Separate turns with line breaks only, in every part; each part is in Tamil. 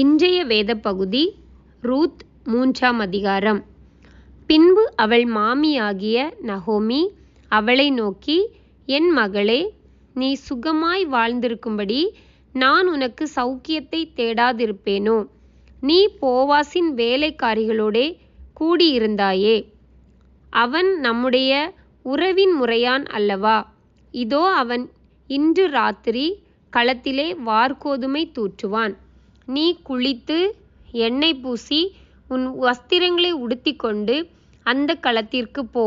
இன்றைய வேத பகுதி ரூத் மூன்றாம் அதிகாரம். பின்பு அவள் மாமியாகிய நகோமி அவளை நோக்கி என் மகளே நீ சுகமாய் வாழ்ந்திருக்கும்படி நான் உனக்கு சௌக்கியத்தை தேடாதிருப்பேனோ? நீ போவாசின் வேலைக்காரிகளோடே கூடியிருந்தாயே. அவன் நம்முடைய உறவின் முறையான் அல்லவா? இதோ அவன் இன்று ராத்திரி களத்திலே வார்கோதுமை தூற்றுவான். நீ குளித்து எண்ணெய் பூசி உன் வஸ்திரங்களை உடுத்தி கொண்டு அந்த களத்திற்கு போ.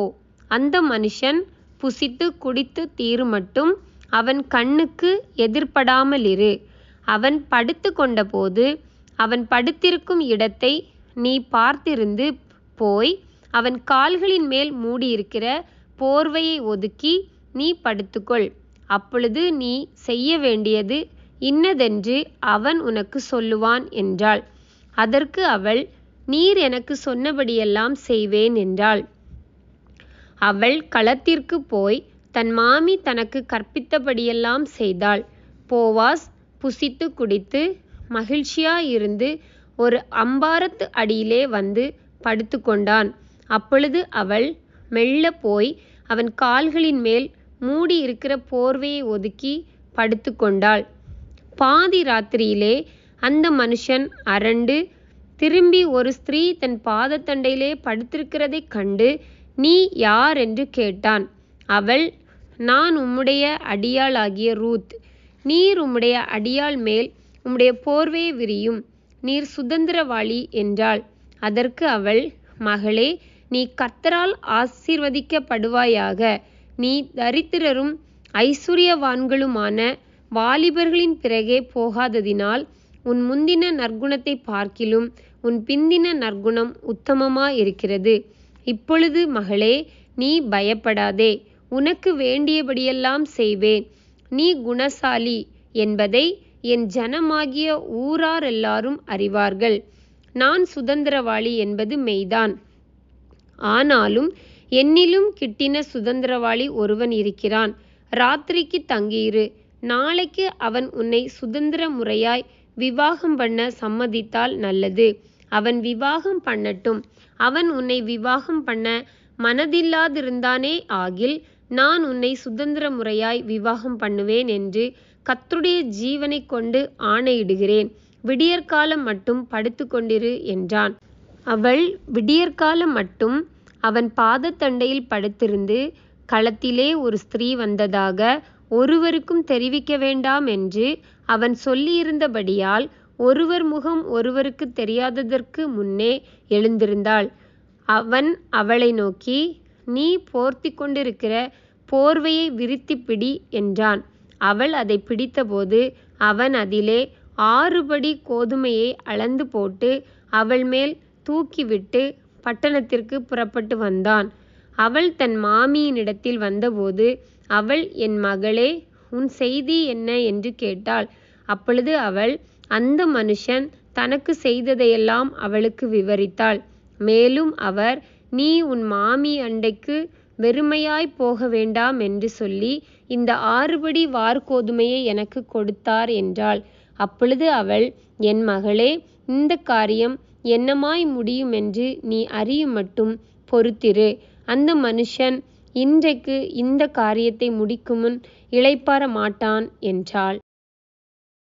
அந்த மனுஷன் புசித்து குடித்து தீரு தீருமட்டும் அவன் கண்ணுக்கு எதிர்ப்படாமலிரு. அவன் படுத்து கொண்டபோது அவன் படுத்திருக்கும் இடத்தை நீ பார்த்திருந்து போய் அவன் கால்களின் மேல் மூடியிருக்கிற போர்வையை ஒதுக்கி நீ படுத்துக்கொள். அப்பொழுது நீ செய்ய வேண்டியது இன்னதென்று அவன் உனக்கு சொல்லுவான் என்றாள். அதற்கு அவள் நீர் எனக்கு சொன்னபடியெல்லாம் செய்வேன் என்றாள். அவள் களத்திற்குப் போய் தன் மாமி தனக்கு கற்பித்தபடியெல்லாம் செய்தாள். போவாஸ் புசித்து குடித்து மகிழ்ச்சியாயிருந்து ஒரு அம்பாரத்து அடியிலே வந்து படுத்துக்கொண்டான். அப்பொழுது அவள் மெல்ல போய் அவன் கால்களின் மேல் மூடியிருக்கிற போர்வையை ஒதுக்கிப் படுத்துக்கொண்டாள். பாதி ராத்திரியிலே அந்த மனுஷன் அரண்டு திரும்பி ஒரு ஸ்திரீ தன் பாதத்தண்டையிலே படுத்திருக்கிறதைக் கண்டு நீ யார்? என்று கேட்டான். அவள் நான் உம்முடைய அடியாளாகிய ரூத். நீர் உம்முடைய அடியாள்மேல் உம்முடைய போர்வே விரியும். நீர் சுதந்திரவாளி என்றாள். அதற்கு அவள் மகளே நீ கத்தரால் ஆசீர்வதிக்கப்படுவாயாக. நீ தரித்திரரும் ஐஸ்வர்யவான்களுமான வாலிபர்களின் பிறகே போகாததினால் உன் முந்தின நற்குணத்தைப் பார்க்கிலும் உன் பிந்தின நற்குணம் உத்தமமாயிருக்கிறது. இப்பொழுது மகளே நீ பயப்படாதே. உனக்கு வேண்டியபடியெல்லாம் செய்வேன். நீ குணசாலி என்பதை என் ஜனமாகிய ஊராரெல்லாரும் அறிவார்கள். நான் சுதந்திரவாளி என்பது மெய்தான். ஆனாலும் என்னிலும் கிட்டின சுதந்திரவாளி ஒருவன் இருக்கிறான். ராத்திரிக்கு தங்கியிரு. நாளைக்கு அவன் உன்னை சுதந்திர முறையாய் விவாகம் பண்ண சம்மதித்தால் நல்லது. அவன் விவாகம் பண்ணட்டும். அவன் உன்னை விவாகம் பண்ண மனதில்லாதிருந்தானே ஆகில் நான் உன்னை சுதந்திர முறையாய் விவாகம் பண்ணுவேன் என்று கத்துடைய ஜீவனை கொண்டு ஆணையிடுகிறேன். விடியற்காலம் மட்டும் படுத்துக்கொண்டிரு என்றான். அவள் விடியற்காலம் மட்டும் அவன் பாதத்தண்டையில் படுத்திருந்து களத்திலே ஒரு ஸ்திரீ வந்ததாக ஒருவருக்கும் தெரிவிக்க வேண்டாம் என்று அவன் சொல்லியிருந்தபடியால் ஒருவர் முகம் ஒருவருக்குத் தெரியாததற்கு முன்னே எழுந்திருந்தாள். அவன் அவளை நோக்கி நீ போர்த்திக்கொண்டிருக்கிற போர்வையை விரித்துப் பிடி என்றான். அவள் அதைப் பிடித்தபோது அவன் அதிலே ஆறுபடி கோதுமையை அளந்து போட்டு அவள்மேல் தூக்கிவிட்டுப் பட்டணத்திற்குப் புறப்பட்டு வந்தான். அவள் தன் மாமியினிடத்தில் வந்தபோது அவள் என் மகளே உன் செய்தி என்ன? என்று கேட்டாள். அப்பொழுது அவள் அந்த மனுஷன் தனக்கு செய்ததையெல்லாம் அவளுக்கு விவரித்தாள். மேலும் அவர் நீ உன் மாமி அண்டைக்கு வெறுமையாய் போக வேண்டாம் என்று சொல்லி இந்த ஆறுபடி வார்கோதுமையை எனக்கு கொடுத்தார் என்றாள். அப்பொழுது அவள் என் மகளே இந்த காரியம் என்னமாய் முடியுமென்று நீ அறியும் மட்டும் பொறுத்திரு. அந்த மனுஷன் இன்றைக்கு இந்தக் காரியத்தை முடிக்குமுன் இளைப்பாற மாட்டான் என்றாள்.